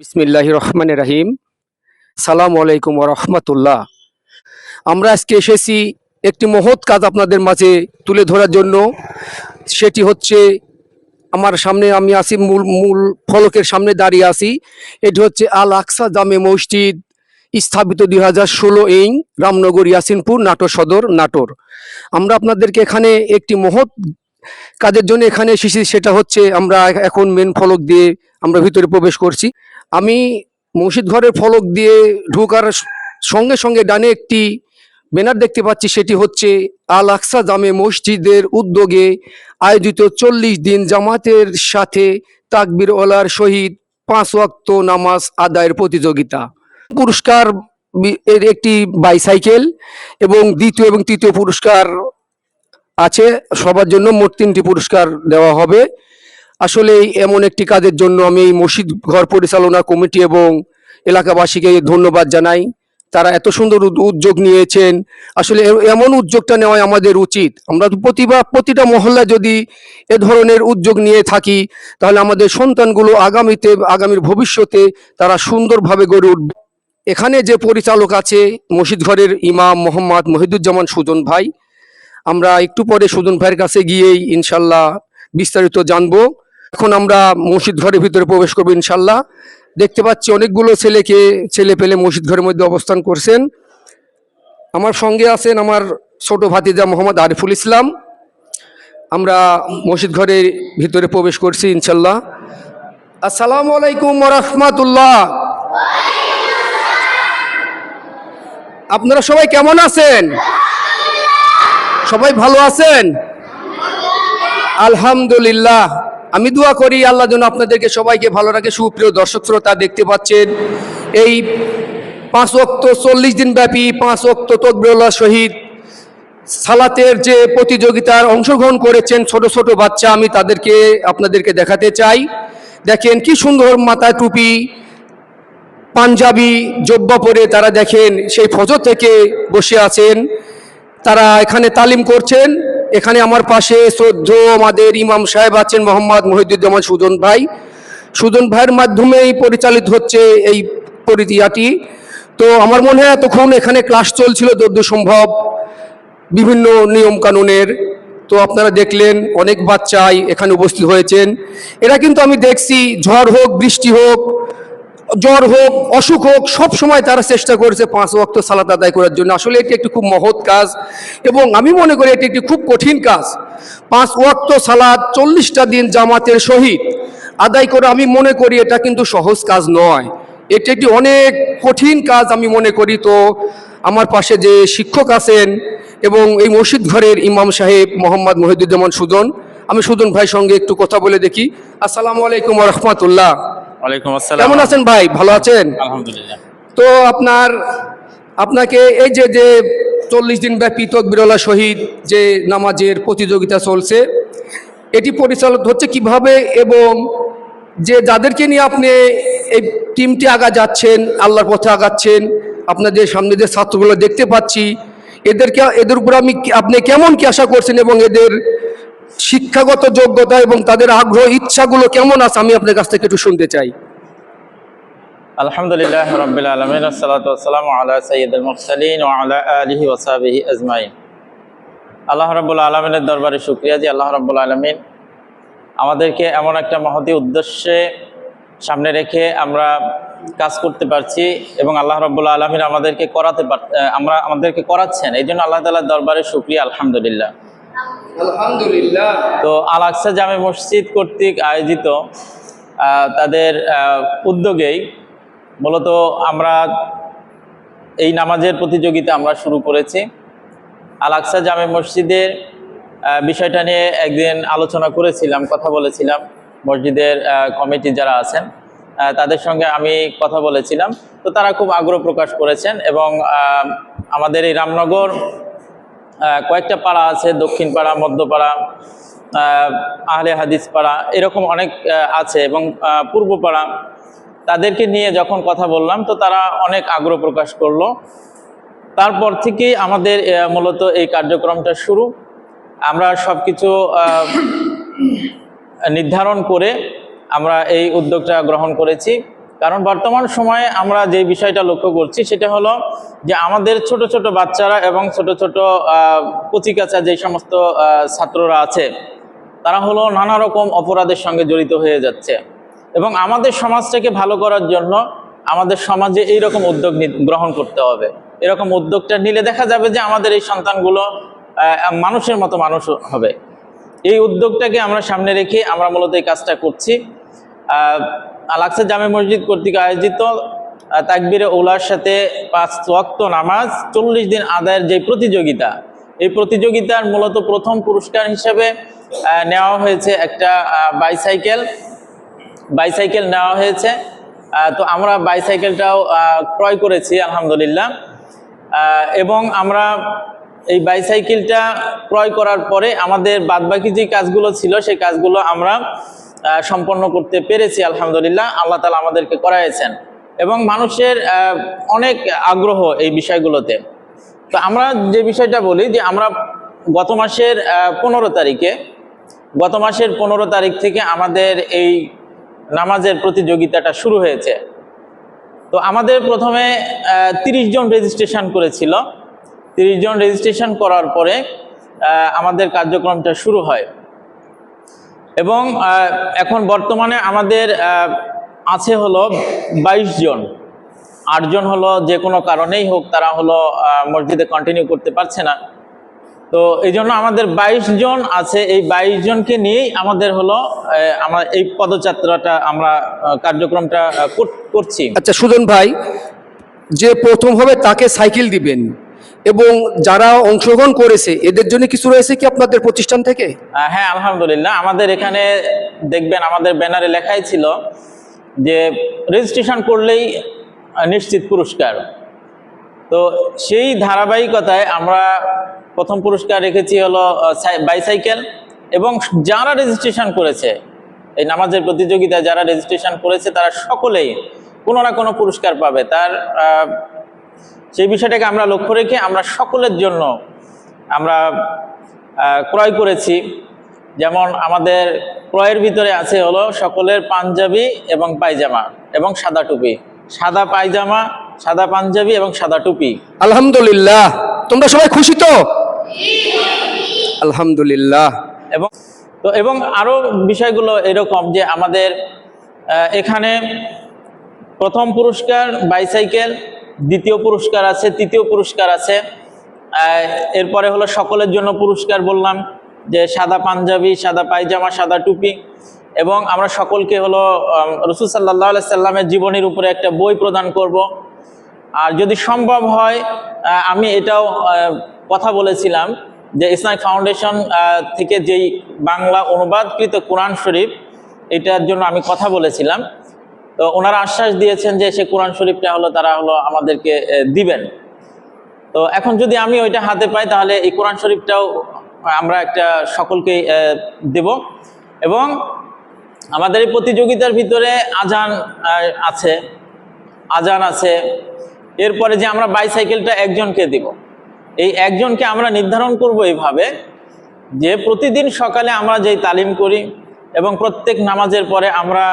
বিসমিল্লাহ রহমান রাহিম। সালাম আলাইকুম রহমতুল্লাহ। আমরা আজকে এসেছি একটি মহৎ কাজ আপনাদের মাঝে তুলে ধরার জন্য। সেটি হচ্ছে আমার সামনে আমি আছি, মূল মূল ফলকের সামনে দাঁড়িয়ে আছি। এটি হচ্ছে আল আকসা জামে মসজিদ, স্থাপিত দুই হাজার ষোলো ইং, রামনগর ইয়াসিনপুর, নাটোর সদর, নাটোর। আমরা আপনাদেরকে এখানে একটি মহৎ কাজের জন্য এখানে এসেছি সেটা হচ্ছে আমরা এখন মেন ফলক দিয়ে আমরা ভিতরে প্রবেশ করছি। আমি মসজিদ ঘরের ফলক দিয়ে ঢোকার সঙ্গে সঙ্গে ডানে একটি ব্যানার দেখতে পাচ্ছি, সেটি হচ্ছে আল আকসা জামে মসজিদের উদ্যোগে আয়োজিত চল্লিশ দিন জামাতের সাথে তাকবির ওলার শহীদ পাঁচ ওয়াক্ত নামাজ আদায়ের প্রতিযোগিতা। পুরস্কার এর একটি বাইসাইকেল এবং দ্বিতীয় এবং তৃতীয় পুরস্কার আছে, সবার জন্য মোট তিনটি পুরস্কার দেওয়া হবে। আসলে এমন একটি কাজের জন্য আমি এই মসজিদ ঘর পরিচালনা কমিটি এবং এলাকাবাসীকে ধন্যবাদ জানাই। তারা এত সুন্দর উদ্যোগ নিয়েছেন। আসলে এমন উদ্যোগটা নেওয়া আমাদের উচিত। আমরা তো প্রতিভা প্রতিটা মহল্লা যদি এ ধরনের উদ্যোগ নিয়ে থাকি, তাহলে আমাদের সন্তানগুলো আগামীতে, আগামীর ভবিষ্যতে তারা সুন্দরভাবে গড়ে উঠবে। এখানে যে পরিচালক আছে, মসজিদ ঘরের ইমাম মোহাম্মদ মহিদুজ্জামান সুজন ভাই আমরা একটু পরে সুজন ভাইয়ের কাছে গিয়েই ইনশাল্লাহ বিস্তারিত জানব। এখন আমরা মসজিদ ঘরের ভিতরে প্রবেশ করব ইনশাল্লাহ। দেখতে পাচ্ছি অনেকগুলো ছেলেকে, ছেলে পেলে মসজিদ ঘরের মধ্যে অবস্থান করছেন। আমার সঙ্গে আছেন আমার ছোট ভাতিজা মোহাম্মদ আরিফুল ইসলাম। আমরা মসজিদ ঘরের ভিতরে প্রবেশ করছি ইনশাল্লাহ। আসসালামু আলাইকুম রহমতুল্লাহ। আপনারা সবাই কেমন আছেন? সবাই ভালো আছেন? আলহামদুলিল্লাহ। আমি দোয়া করি আল্লাহ যেন আপনাদেরকে সবাইকে ভালো রাখে। সুপ্রিয় দর্শক শ্রোতা, দেখতে পাচ্ছেন, এই পাঁচ অক্ত চল্লিশ দিন ব্যাপী পাঁচ অক্ত তকবিরুল্লাহ শহীদ সালাতের যে প্রতিযোগিতার অংশগ্রহণ করেছেন ছোট ছোট বাচ্চা, আমি তাদেরকে, আপনাদেরকে দেখাতে চাই। দেখেন কি সুন্দর মাথায় টুপি, পাঞ্জাবি, জব্বা পরে তারা দেখেন সেই ফজর থেকে বসে আছেন। তারা এখানে তালিম করছেন। এখানে আমার পাশে শ্রদ্ধ আমাদের ইমাম সাহেব আছেন, মোহাম্মদ মহিদুজ্জামান সুজন ভাই। সুজন ভাইয়ের মাধ্যমেই পরিচালিত হচ্ছে এই পরিক্রিয়াটি তো আমার মনে হয় এতক্ষণ এখানে ক্লাস চলছিল, যদ্দূর সম্ভব বিভিন্ন নিয়ম কানুনের তো আপনারা দেখলেন অনেক বাচ্চাই এখানে উপস্থিত হয়েছেন। এরা কিন্তু আমি দেখছি, ঝড় হোক, বৃষ্টি হোক জ্বর হোক, অসুখ হোক, সব সময় তারা চেষ্টা করেছে পাঁচ ওয়াক্ত সালাত আদায় করার জন্য। আসলে এটি একটি খুব মহৎ কাজ এবং আমি মনে করি এটি একটি খুব কঠিন কাজ। পাঁচ ওয়াক্ত সালাদ চল্লিশটা দিন জামাতের সহিত আদায় করা আমি মনে করি এটা কিন্তু সহজ কাজ নয়। এটি একটি অনেক কঠিন কাজ আমি মনে করি। তো আমার পাশে যে শিক্ষক আছেন এবং এই মসজিদ ঘরের ইমাম সাহেব মোহাম্মদ মহিদুজ্জামান সুদন আমি সুদন ভাইয়ের সঙ্গে একটু কথা বলে দেখি। আসসালামু আলাইকুম রহমতুল্লাহ। ওয়ালাইকুম আসসালাম। কেমন আছেন ভাই? ভালো আছেন? আলহামদুলিল্লাহ। তো আপনার আপনাকে এই যে যে চল্লিশ দিন ব্যাপী তকবিরলা শহীদ যে নামাজের প্রতিযোগিতা চলছে এটি পরিচালিত হচ্ছে কীভাবে এবং যে যাদেরকে নিয়ে আপনি এই টিমটি আগা যাচ্ছেন আল্লাহর পথে আগাচ্ছেন আপনাদের সামনে যে ছাত্রগুলো দেখতে পাচ্ছি এদেরকে এদের উপর আমি আপনি কেমন কি আশা করছেন এবং এদের শিক্ষাগত যোগ্যতা এবং তাদের আগ্রহ, ইচ্ছাগুলো কেমন আছে আমি আপনার কাছ থেকে একটু শুনতে চাই। আলহামদুলিল্লাহ রবিল আলমিন, আসসালাতু আসসালামু আলা সৈয়দুল মুরসালিন ওয়া আলা আলিহি ওয়া সাহবিহি আজমাইন। আল্লাহ রাব্বুল আলমিনের দরবারে শুক্রিয়া যে আল্লাহ রাব্বুল আলমিন আমাদেরকে এমন একটা মহতি উদ্দেশ্যে সামনে রেখে আমরা কাজ করতে পারছি এবং আল্লাহ রাব্বুল আলমিন আমাদেরকে করাতে পার, আমরা আমাদেরকে করাচ্ছেন। এই জন্য আল্লাহ তালার দরবারে শুক্রিয়া, আলহামদুলিল্লাহ। তো আল আকসা জামে মসজিদ কর্তৃক আয়োজিত তাদের উদ্যোগেই মূলত আমরা এই নামাজের প্রতিযোগিতা আমরা শুরু করেছি। আল আকসা জামে মসজিদের বিষয়টা নিয়ে একদিন আলোচনা করেছিলাম, কথা বলেছিলাম। মসজিদের কমিটি যারা আছেন তাদের সঙ্গে আমি কথা বলেছিলাম। তো তারা খুব আগ্রহ প্রকাশ করেছেন এবং আমাদের এই রামনগর কয়েকটা পাড়া আছে দক্ষিণ পাড়া মধ্যপাড়া আহ, আহলে হাদিস পাড়া এরকম অনেক আছে এবং পূর্ব পাড়া। তাদেরকে নিয়ে যখন কথা বললাম তো তারা অনেক আগ্রহ প্রকাশ করল। তারপর থেকেই আমাদের মূলত এই কার্যক্রমটা শুরু। আমরা সব কিছু নির্ধারণ করে আমরা এই উদ্যোগটা গ্রহণ করেছি। কারণ বর্তমান সময়ে আমরা যে বিষয়টা লক্ষ্য করছি সেটা হলো যে আমাদের ছোট ছোট বাচ্চারা এবং ছোট ছোট কচিকাচা যে সমস্ত ছাত্ররা আছে, তারা হলো নানা রকম অপরাধের সঙ্গে জড়িত হয়ে যাচ্ছে। এবং আমাদের সমাজটাকে ভালো করার জন্য আমাদের সমাজে এই রকম উদ্যোগ গ্রহণ করতে হবে। এরকম উদ্যোগটা নিলে দেখা যাবে যে আমাদের এই সন্তানগুলো মানুষের মতো মানুষ হবে। এই উদ্যোগটাকে আমরা সামনে রেখে আমরা মূলত এই কাজটা করছি। আলাকসা জামে মসজিদ কর্তৃক আয়োজিত তাকবিরে ওলার সাথে পাঁচ ওয়াক্ত নামাজ, চল্লিশ দিন আদায়ের যে প্রতিযোগিতা, এই প্রতিযোগিতার মূলত প্রথম পুরস্কার হিসেবে নেওয়া হয়েছে একটা বাইসাইকেল বাইসাইকেল নেওয়া হয়েছে তো আমরা বাইসাইকেলটাও ক্রয় করেছি, আলহামদুলিল্লাহ। এবং আমরা এই বাইসাইকেলটা ক্রয় করার পরে আমাদের বাদবাকি যে কাজগুলো ছিল, সেই কাজগুলো আমরা সম্পন্ন করতে পেরেছি, আলহামদুলিল্লাহ। আল্লাহ তালা আমাদেরকে করাইছেন। এবং মানুষের অনেক আগ্রহ এই বিষয়গুলোতে। তো আমরা যে বিষয়টা বলি যে আমরা গত মাসের পনেরো তারিখে, গত মাসের পনেরো তারিখ থেকে আমাদের এই নামাজের প্রতিযোগিতাটা শুরু হয়েছে। তো আমাদের প্রথমে তিরিশ জন রেজিস্ট্রেশন করেছিল। তিরিশ জন রেজিস্ট্রেশন করার পরে আমাদের কার্যক্রমটা শুরু হয়। এবং এখন বর্তমানে আমাদের আছে হলো বাইশ জন। আটজন হলো যে কোনো কারণেই হোক তারা হলো মসজিদে কন্টিনিউ করতে পারছে না। তো এই জন্য আমাদের বাইশ জন আছে। এই বাইশ জনকে নিয়েই আমাদের হলো আমরা এই পদযাত্রাটা আমরা কার্যক্রমটা করছি। আচ্ছা সুজন ভাই, যে প্রথম হবে তাকে সাইকেল দিবেন। এবং যারা অংশগ্রহণ করেছে, এদের জন্য কিছু রয়েছে কি আপনাদের প্রতিষ্ঠান থেকে? হ্যাঁ আলহামদুলিল্লাহ। আমাদের এখানে দেখবেন, আমাদের ব্যানারে লেখাই ছিল যে রেজিস্ট্রেশন করলেই নিশ্চিত পুরস্কার। তো সেই ধারাবাহিকতায় আমরা প্রথম পুরস্কার রেখেছি হলো বাইসাইকেল এবং যারা রেজিস্ট্রেশন করেছে, এই নামাজের প্রতিযোগিতায় যারা রেজিস্ট্রেশন করেছে, তারা সকলেই কোনো না কোনো পুরস্কার পাবে। তার সেই বিষয়টাকে আমরা লক্ষ্য রেখে আমরা সকলের জন্য আমরা ক্রয় করেছি। যেমন আমাদের ক্রয়ের ভিতরে আছে হলো সকলের পাঞ্জাবি এবং পায়জামা এবং সাদা টুপি। সাদা পায়জামা সাদা পাঞ্জাবি এবং সাদা টুপি। আলহামদুলিল্লাহ। তোমরা সবাই খুশি তো? আলহামদুলিল্লাহ। এবং তো এবং আরও বিষয়গুলো এরকম যে আমাদের এখানে প্রথম পুরস্কার বাইসাইকেল দ্বিতীয় পুরস্কার আছে, তৃতীয় পুরস্কার আছে। এরপরে হলো সকলের জন্য পুরস্কার বললাম, যে সাদা পাঞ্জাবি, সাদা পায়জামা, সাদা টুপি এবং আমরা সকলকে হলো রসুল সাল্লাহ সাল্লামের জীবনীর উপরে একটা বই প্রদান করব। আর যদি সম্ভব হয় আমি এটাও কথা বলেছিলাম যে ইসলামিক ফাউন্ডেশন থেকে যেই বাংলা অনুবাদকৃত কোরআন শরীফ, এটার জন্য আমি কথা বলেছিলাম। তো ওনারা আশ্বাস দিয়েছেন যে সে কোরআন শরীফটা হলো, তারা হলো আমাদেরকে দিবেন। তো এখন যদি আমি ওইটা হাতে পাই, তাহলে এই কোরআন শরীফটাও আমরা একটা সকলকে দেব। এবং আমাদের এই প্রতিযোগিতার ভিতরে আজান আছে আজান আছে। এরপরে যে আমরা বাইসাইকেলটা একজনকে দিব। এই একজনকে আমরা নির্ধারণ করব এইভাবে যে প্রতিদিন সকালে আমরা যেই তালিম করি এবং প্রত্যেক নামাজের পরে আমরা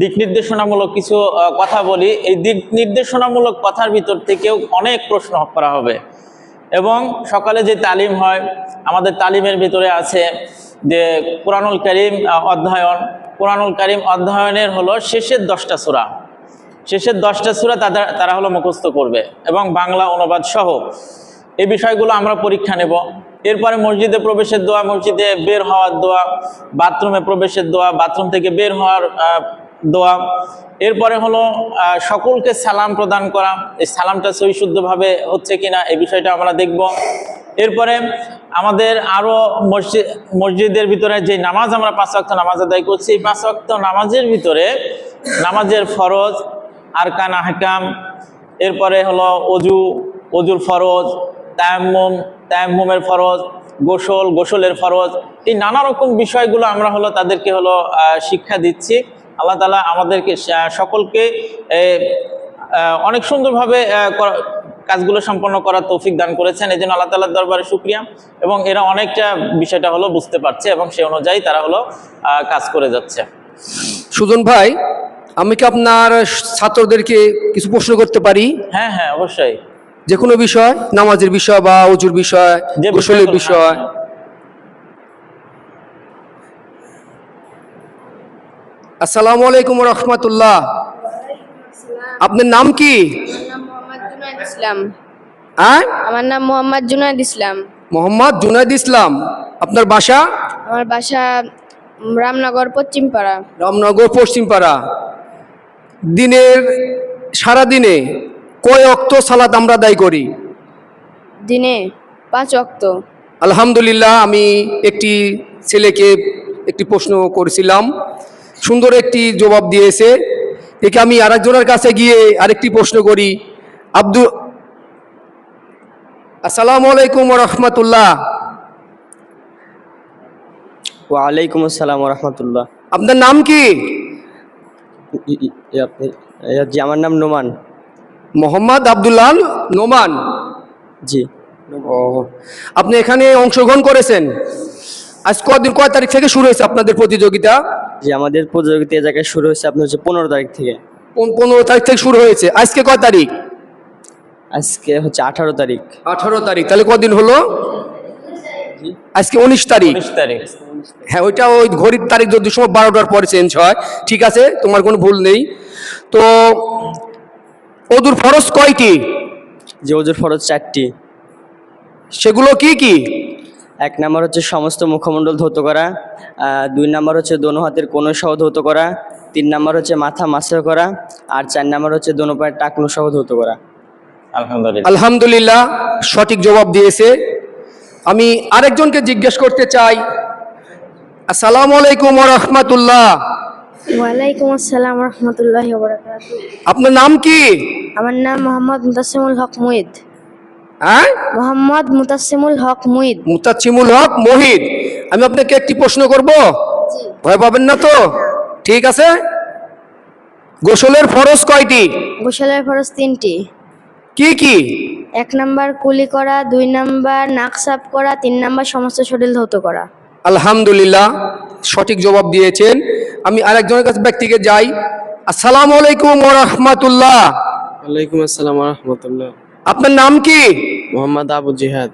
দিক নির্দেশনামূলক কিছু কথা বলি। এই দিক নির্দেশনামূলক কথার ভিতর থেকেও অনেক প্রশ্ন করা হবে। এবং সকালে যে তালিম হয়, আমাদের তালিমের ভিতরে আছে যে কোরআনুল করিম অধ্যয়ন। কোরআনুল করিম অধ্যয়নের হলো শেষের দশটা সূরা। শেষের দশটা সূরা তারা তারা হলো মুখস্থ করবে। এবং বাংলা অনুবাদ সহ এই বিষয়গুলো আমরা পরীক্ষা নেব। এরপরে মসজিদে প্রবেশের দোয়া, মসজিদে বের হওয়ার দোয়া, বাথরুমে প্রবেশের দোয়া, বাথরুম থেকে বের হওয়ার দোয়া। এরপরে হলো সকলকে সালাম প্রদান করা। এই সালামটা সহি শুদ্ধভাবে হচ্ছে কিনা এই বিষয়টা আমরা দেখব। এরপরে আমাদের আরও মসজিদ, মসজিদের ভিতরে যে নামাজ আমরা পাঁচ ওয়াক্ত নামাজ আদায় করছি, এই পাঁচ ওয়াক্ত নামাজের ভিতরে নামাজের ফরজ, আরকান, আহকাম, এরপরে হলো অজু, অজুর ফরজ, তায়াম্মুম, তায়াম্মুমের ফরজ, গোসল, গোসলের ফরজ, এই নানা রকম বিষয়গুলো আমরা হলো তাদেরকে হলো শিক্ষা দিচ্ছি। আল্লাহ তালা আমাদেরকে সকলকে অনেক সুন্দরভাবে কাজগুলো সম্পন্ন করার তৌফিক দান করেছেন। এই জন্য আল্লাহ তালার দরবারে শুক্রিয়া। এবং এরা অনেকটা বিষয়টা হলো বুঝতে পারছে এবং সে অনুযায়ী তারা হলো কাজ করে যাচ্ছে। সুজন ভাই আমি কি আপনার ছাত্রদেরকে কিছু প্রশ্ন করতে পারি? হ্যাঁ হ্যাঁ অবশ্যই। যে কোনো বিষয় নামাজের বিষয় বা উজুর বিষয় গোসলের বিষয়। আসসালামু আলাইকুম রহমতুল্লাহ। আপনার নাম কি? আমার নাম মোহাম্মদ জুনায়দ ইসলাম। হ্যাঁ? আমার নাম মোহাম্মদ জুনায়দ ইসলাম। মোহাম্মদ জুনাইদ ইসলাম আপনার বাসা? আমার বাসা রামনগর পশ্চিমপাড়া। রামনগর পশ্চিমপাড়া। দিনের সারা দিনে কয় অক্ত সালাত আমরা দায় করি? দিনে পাঁচ অক্ত আলহামদুলিল্লাহ আমি একটি ছেলেকে একটি প্রশ্ন করেছিলাম। সুন্দর একটি জবাব দিয়েছে। একে আমি আরেকজনের কাছে গিয়ে আরেকটি প্রশ্ন করি। আব্দুল আসসালামু আলাইকুম রহমতুল্লাহ ওয়ালাইকুম আসসালাম রহমতুল্লাহ আপনার নাম কি? জি আমার নাম নোমান। মোহাম্মদ আব্দুল্লাহ নোমান। জি। ও আপনি এখানে অংশগ্রহণ করেছেন। আজ কদিন কয় তারিখ থেকে শুরু হয়েছে আপনাদের প্রতিযোগিতা? জি আমাদের প্রতিযোগিতা এই জায়গায় শুরু হয়েছে আপনার হচ্ছে পনেরো তারিখ থেকে। পন- পনেরো তারিখ থেকে শুরু হয়েছে। আজকে কয় তারিখ? আজকে হচ্ছে আঠারো তারিখ। আঠারো তারিখ। তাহলে কদিন হলো? আজকে উনিশ তারিখ। তারিখ। হ্যাঁ ওইটা ওই ঘড়ির তারিখ যদি সময় বারোটার পরে চেঞ্জ হয় ঠিক আছে? তোমার কোনো ভুল নেই। তো ওদুর ফরজ কয়টি? যে ওজোর ফরজ চারটি। সেগুলো কি কি? এক নাম্বার হচ্ছে সমস্ত মুখমণ্ডল ধৌত করা দুই নাম্বার হচ্ছে দোনো হাতের কোনো সহ ধৌত করা তিন নাম্বার হচ্ছে মাথা মাসে করা আর চার নাম্বার হচ্ছে দোনো পায়ের টাকনু সহ ধৌত করা। আলহামদুলিল্লাহ। আলহামদুলিল্লাহ সঠিক জবাব দিয়েছে। আমি আরেকজনকে জিজ্ঞেস করতে চাই। আসসালামু আলাইকুম রহমতুল্লাহ। ওয়ালাইকুম আসসালাম রহমতুল্লাহ আপনার নাম কি? আমার নাম মোহাম্মদ মুতাসিমুল হক মুইদ। হ্যাঁ? মোহাম্মদ মুতাসিমুল হক মুইদ। মুতাচ্ছিমুল হক মহিদ। আমি আপনাকে একটি প্রশ্ন করব? ভয় পাবেন না তো? ঠিক আছে? গোসলের ফরজ কয়টি? গোসলের ফরজ তিনটি। কি কি? এক নাম্বার কুলি করা দুই নাম্বার নাক সাফ করা তিন নাম্বার সমস্ত শরীর ধৌত করা। আলহামদুলিল্লাহ সঠিক জবাব দিয়েছেন। আমি আরেকজনের কাছে ব্যক্তিকে যাই। আসসালামু আলাইকুম রহমতুল্লাহ। ওয়ালাইকুম আসসালাম রহমতুল্লাহ। আপনার নাম কি? মোহাম্মদ আবু জিহাদ।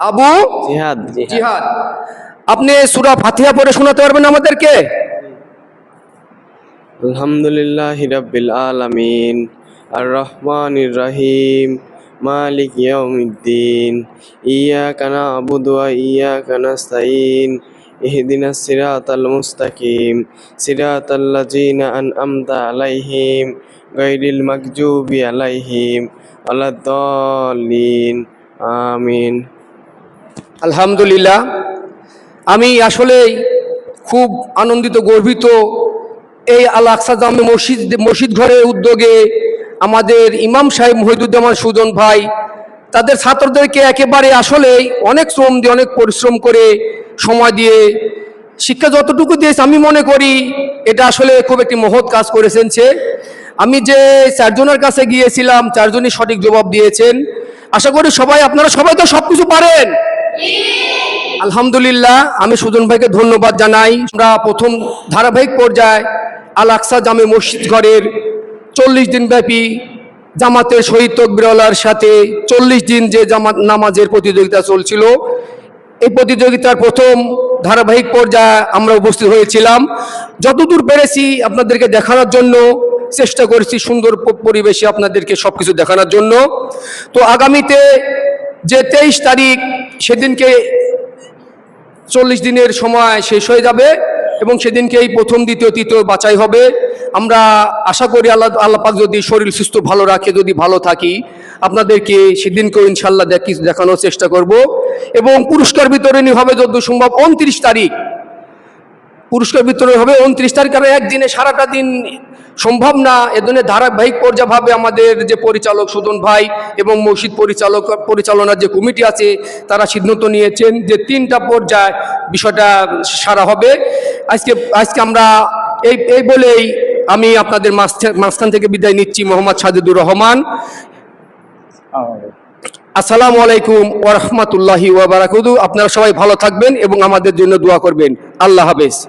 আবু জিহাদ। জিহাদ। আপনি সুরা ফাতিহা পড়ে শোনাতে পারবেন আমাদেরকে? আলহামদুলিল্লাহ রাব্বিল আলামিন আর রহমানির রহিম মালিক ইয়াউমিদ্দিন ইয়াকা নাবুদু ওয়া ইয়াকা নাস্তাইন ইহদিনাস সিরাতাল মুস্তাকিম সিরাতাল লাযিনা আনআমতা আলাইহিম গায়রিল মাগজুবি ওয়ালাদ-দাল্লিন আমিন। আলহামদুলিল্লাহ। আমি আসলে খুব আনন্দিত, গর্বিত এই আল আকসা জামে মসজিদ মসজিদ ঘরের উদ্যোগে আমাদের ইমাম সাহেব মহিদুজ্জামান সুজন ভাই, তাদের ছাত্রদেরকে একেবারে আসলেই অনেক শ্রম দিয়ে, অনেক পরিশ্রম করে সময় দিয়ে শিক্ষা যতটুকু দিয়েছে, আমি মনে করি এটা আসলে খুব একটি মহৎ কাজ করেছেন সে। আমি যে চারজনের কাছে গিয়েছিলাম, চারজনই সঠিক জবাব দিয়েছেন। আশা করি সবাই, আপনারা সবাই তো সবকিছু পারেন। আলহামদুলিল্লাহ, আমি সুজন ভাইকে ধন্যবাদ জানাই। আমরা প্রথম ধারাবাহিক পর্যায়ে আল আকসা জামে মসজিদ ঘরের চল্লিশ দিন ব্যাপী জামাতের শহীদ তকবিরওয়ালার সাথে চল্লিশ দিন যে জামাত নামাজের প্রতিযোগিতা চলছিল, এই প্রতিযোগিতার প্রথম ধারাবাহিক পর্যায়ে আমরা উপস্থিত হয়েছিলাম। যতদূর পেরেছি আপনাদেরকে দেখানোর জন্য চেষ্টা করেছি সুন্দর পরিবেশে আপনাদেরকে সবকিছু দেখানোর জন্য। তো আগামীতে যে তেইশ তারিখ সেদিনকে চল্লিশ দিনের সময় শেষ হয়ে যাবে এবং সেদিনকেই প্রথম, দ্বিতীয়, তৃতীয় বাছাই হবে। আমরা আশা করি আল্লাহ আল্লাহ পাক যদি শরীর সুস্থ, ভালো রাখে, যদি ভালো থাকি, আপনাদেরকে সেদিনকেও ইনশাল্লাহ দেখি দেখানোর চেষ্টা করব। এবং পুরস্কার বিতরণী হবে যত সম্ভব উনত্রিশ তারিখ। পুরস্কার বিতরণ হবে উনত্রিশ তারিখ। একদিনে সারাটা দিন সম্ভব না। এজন্য ধারাবাহিক পর্যায়ভাবে আমাদের যে পরিচালক সুদন ভাই এবং মসজিদ পরিচালক, পরিচালনার যে কমিটি আছে, তারা সিদ্ধান্ত নিয়েছেন যে তিনটা পর্যায় বিষয়টা সারা হবে। আজকে আজকে আমরা এই এই বলেই আমি আপনাদের মাঝ- মাঝখান থেকে বিদায় নিচ্ছি। মোহাম্মদ সাজিদুর রহমান। আসসালামু আলাইকুম ওরহমতুল্লাহি ওয়াবারাকুদু আপনারা সবাই ভালো থাকবেন এবং আমাদের জন্য দোয়া করবেন। আল্লাহ হাফেজ।